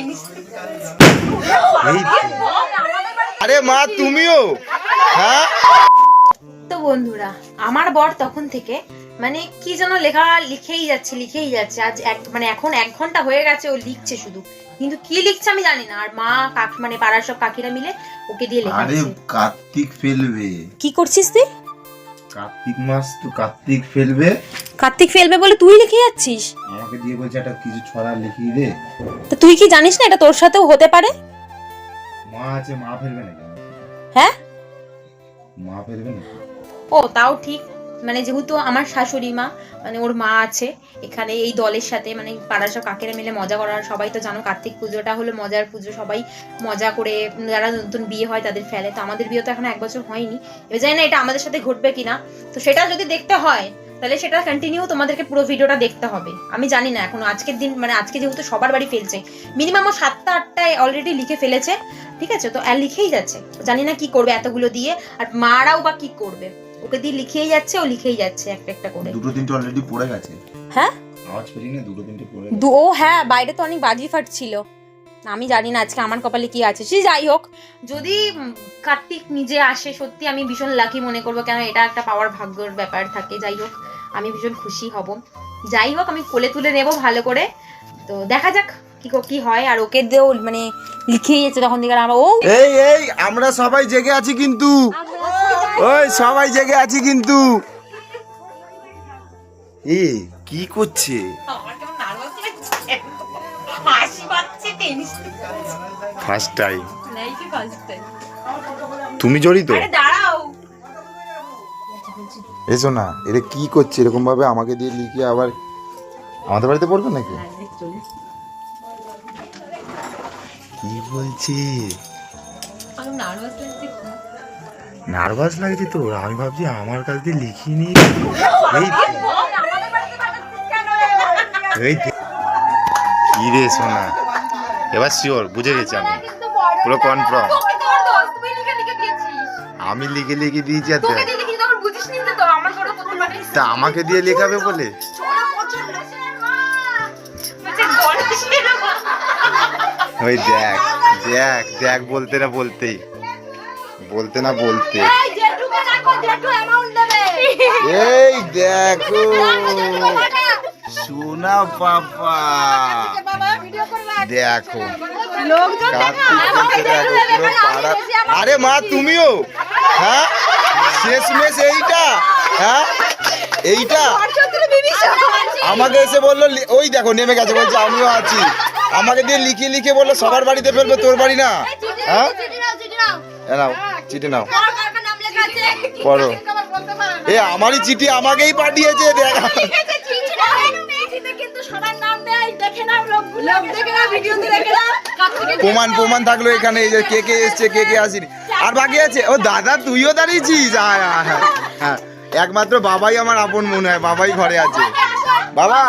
এই আরে মা তুমিও? হ্যাঁ? তো বন্ধুরা আমার বর তখন থেকে মানে কি যেন লেখা লিখেই যাচ্ছে লিখেই যাচ্ছে। আজ এক মানে এখন এক ঘণ্টা হয়ে গেছে ও লিখছে শুধু। কিন্তু কি লিখছে আমি জানি না। আর মা কাক মানে পাড়ার সব কাকিরা মিলে ওকে দিয়ে আরে কার্তিক ফেলবে। কি করছিস তুই? কার্তিক মাস তো কার্তিক ফেলবে। কার্তিক ফেলবে বলে তুই লিখে যাচ্ছিস? আমাকে দিয়ে বলছে একটা কিছু ছড়া লিখিয়ে দে। তো তুই কি জানিস না এটা তোর সাথেও হতে পারে? মা আছে মা ফেলবে নাকি? হ্যাঁ? মা ফেলবে না ও তাও ঠিক মানে যেহেতু আমার শাশুড়ি মা মানে ওর মা আছে, এখানে এই দলের সাথে মানে পাড়ার সব কাকেরা মিলে মজা করার সবাই তো জানো কার্তিক পুজোটা হলো মজার পুজো, সবাই মজা করে যারা নতুন বিয়ে হয় তাদের ফেলে, তো আমাদের বিয়ে তো এখন এক বছর হয়নি, এবার জানি না এটা আমাদের সাথে ঘটবে কিনা, তো সেটা যদি দেখতে হয়, তাহলে সেটা কন্টিনিউ তোমাদেরকে পুরো ভিডিওটা দেখতে হবে, আমি জানি না এখন, আজকের দিন মানে আজকে যেহেতু সবার বাড়ি ফেলছে মিনিমাম ও সাতটা আটটায় অলরেডি লিখে ফেলেছে, ঠিক আছে, তো আর লিখেই যাচ্ছে, জানি না কি করবে এতগুলো দিয়ে, আর মারাও বা কি করবে ওকে দিয়ে লিখেই যাচ্ছে ও লিখেই যাচ্ছে একটা একটা করে। দুটো তিনটে অলরেডি পড়ে গেছে। হ্যাঁ? আওয়াজ পেলি না দুটো তিনটে পড়ে দু- ও হ্যাঁ বাইরে তো অনেক বাজি ফাটছিল। আমি জানি না আজকে আমার কপালে কি আছে। সে যাই হোক যদি কার্তিক নিজে আসে সত্যি আমি ভীষণ লাকি মনে করব কেন এটা একটা পাওয়ার ভাগ্যর ব্যাপার থাকে। যাই হোক আমি ভীষণ খুশি হব। যাই হোক আমি কোলে তুলে নেব ভালো করে। তো দেখা যাক কি কো- কি হয়। আর ওকে দিয়েও মানে লিখেই যাচ্ছে তখন দিকে আমরা ও এই এই আমরা সবাই জেগে আছি কিন্তু। ওই সবাই জেগে আছি কিন্তু। এ কি করছে? ফার্স্ট টাইম তুমি জড়িত? এসো না এটা কি করছে? এরকম ভাবে আমাকে দিয়ে লিখিয়ে আবার আমাদের বাড়িতে পড়বে নাকি? কি বলছে? নার্ভাস লাগছে তো। আমি ভাবছি আমার কাছ দিয়ে লিখিয়ে নিয়ে এই কি রে সোনা, এবার শিওর বুঝে গেছি আমি। পুরো কনফার্ম আমি লিখে লিখে দিয়েছি আর। তা আমাকে দিয়ে লেখাবে বলে? ওই দেখ দেখ দেখ বলতে না বলতেই। বলতে না বলতে। এই দেখো। সোনা পাপা দেখো। দেখো আরে মা তুমিও? হ্যাঁ? শেষমেশ এইটা? হ্যাঁ? এইটা? আমাকে এসে বলল ওই দেখো নেমে গেছে বলছে আমিও আছি। আমাকে দিয়ে লিখে লিখে বলল সবার বাড়িতে ফেলবে তোর বাড়ি না? হ্যাঁ? চিঠি নাও। পড়ো এ আমারই চিঠি আমাকেই পাঠিয়েছে দেখ। প্রমাণ প্রমাণ থাকল এখানে এই যে কে কে এসছে কে কে আসেনি। আর বাকি আছে ও দাদা তুইও দাঁড়িয়েছিস? হ্যাঁ হ্যাঁ, হ্যাঁ হ্যাঁ একমাত্র বাবাই আমার আপন মনে হয় বাবাই ঘরে আছে। বাবা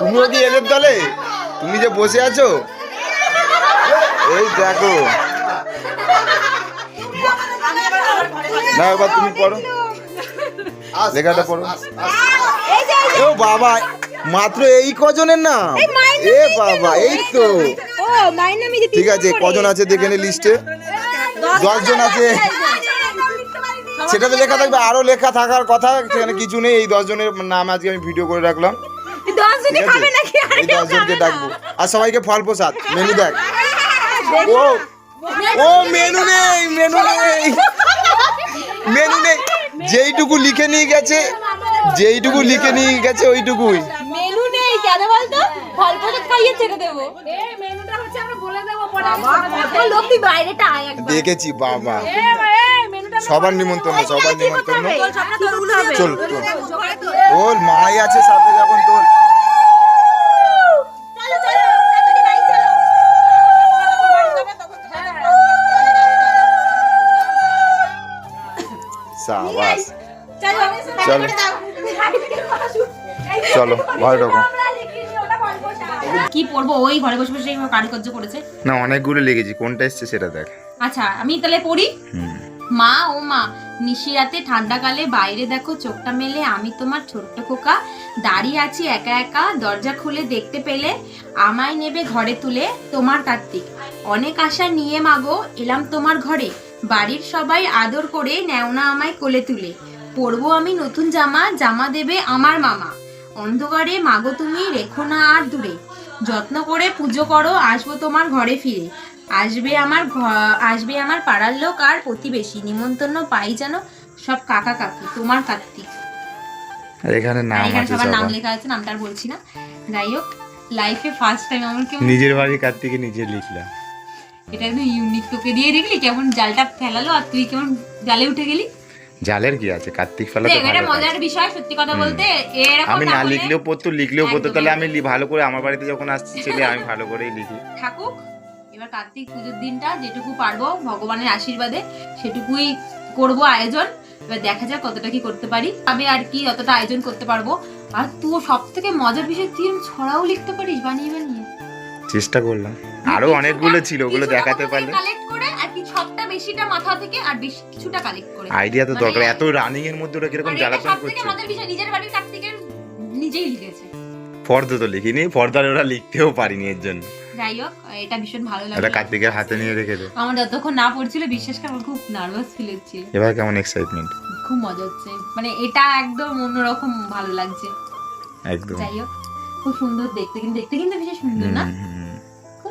তুমিও কি এদের দলে? তুমি যে বসে আছো? এই দেখো না এবার তুমি পড়ো। লেখাটা পড়ো। ও বাবা মাত্র এই কজনের না এ বাবা এই তো। ঠিক আছে কজন আছে দেখে নে লিস্টে। দশ জন আছে। সেটাতে লেখা থাকবে আরও লেখা থাকার কথা সেখানে কিছু নেই। এই দশজনের নাম আজকে আমি ভিডিও করে রাখলাম। ঠিক আছে? এই দশ জনকে ডাকবো। আর সবাইকে ফল প্রসাদ মেনু দেখ। ও ও মেনু নেই মেনু নেই। মেনু নেই যেইটুকু লিখে নিয়ে গেছে যেইটুকু লিখে নিয়ে গেছে ওইটুকুই। মেনু নেই কেন বলতো? ফল প্রসাদ খাইয়ে ছেড়ে দেবো। লোকটি বাইরেটা আয় একবার। দেখেছি বাবা। সবার নিমন্ত্রণ সবার নিমন্ত্রণ চল চল। ওর মাই আছে সাথে যখন তোর চলো ভালো রকম কি পড়ব ওই ঘরে বসে বসে কারুকার্য করেছে? না অনেকগুলো লেগেছি। কোনটা এসছে সেটা দেখ। আচ্ছা আমি তাহলে পড়ি? মা ও মা নিশিরাতে ঠান্ডাকালে বাইরে দেখো চোখটা মেলে আমি তোমার ছোট্ট খোকা। দাঁড়িয়ে আছি একা একা দরজা খুলে দেখতে পেলে আমায় নেবে ঘরে তুলে তোমার কার্তিক। অনেক আশা নিয়ে মাগো এলাম তোমার ঘরে। বাড়ির সবাই আদর করে নেওনা আমায় কোলে তুলে। পরবো আমি নতুন জামা জামা দেবে আমার মামা। অন্ধকারে মাগো তুমি রেখো না আর দূরে। যত্ন করে পুজো করো আসব তোমার ঘরে ফিরে। আসবে আমার আসবে আমার পাড়ার লোক আর প্রতিবেশী। নিমন্ত্রণ পাই যেন সব কাকা কাকি তোমার কার্তিক এখানে নাম আছে সবার নাম লেখা আছে নামটা আর বলছি না। যাই হোক লাইফে ফার্স্ট টাইম আমার কেমন নিজের বাড়ি কার্তিকে নিজে লিখলাম। এটা একদম ইউনিক তোকে দিয়ে দেখলি কেমন জালটা ফেলালো আর তুই কেমন জালে উঠে গেলি? জালের কি আছে? কার্তিক ফেলা তো এটা মজার বিষয় সত্যি কথা বলতে এরকম আমি না লিখলেও পড়তো লিখলেও পড়তো তাহলে আমি ভালো করে আমার বাড়িতে যখন আসছি ছেলে আমি ভালো করেই লিখি। থাকুক এবার কার্তিক পুজোর দিনটা যেটুকু পারব ভগবানের আশীর্বাদে সেটুকুই করব আয়োজন। এবার দেখা যাক কতটা কি করতে পারি তবে আর কি যতটা আয়োজন করতে পারব। আর তুই সব থেকে মজার বিষয় তুই ছড়াও লিখতে পারিস বানিয়ে বানিয়ে। চেষ্টা করলাম। আরও অনেকগুলো ছিল ওগুলো দেখাতে পারলে। আর কি বেশিটা মাথা থেকে আর বেশি কিছুটা কালেক্ট করে। আইডিয়া তো মানে- দরকার। এত রানিং এর মধ্যে ওরা কীরকম জ্বালাতন করছে? মজার বিষয়। নিজের বাড়ির কার্তিকের নিজেই লিখেছে। ফর্দ তো লিখিনি। ফর্দার ওরা লিখতেও পারিনি এর জন্য। যাই হোক এটা ভীষণ ভালো ওটা লাগল কার্তিকের হাতে নিয়ে রেখে দে। আমার যতক্ষণ না পড়ছিল বিশ্বাস করে আমার খুব নার্ভাস ফিল হচ্ছিল। এবার কেমন এক্সাইটমেন্ট খুব মজা হচ্ছে। মানে এটা একদম অন্যরকম ভালো লাগছে। একদম। যাই হোক খুব সুন্দর দেখতে। কিন্তু দেখতে কিন্তু ভীষণ সুন্দর না?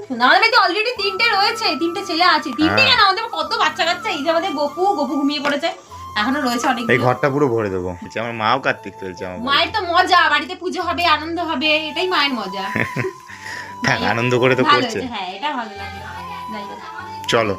আমাদের বাড়িতে অলরেডি তিনটে রয়েছে তিনটে ছেলে আছে। তিনটে হ্যাঁ। কেন? আমাদের কত বাচ্চা কাচ্চা এই যে আমাদের গপু গপু ঘুমিয়ে পড়েছে। এখনও রয়েছে অনেক এই ঘরটা পুরো ভরে দেবো। আমার মাও কার্তিক চলছে আমার মায়ের তো মজা বাড়িতে পুজো হবে আনন্দ হবে এটাই মায়ের মজা। থাক আনন্দ করে তো করছে। হ্যাঁ এটা ভালো লাগে। চলো।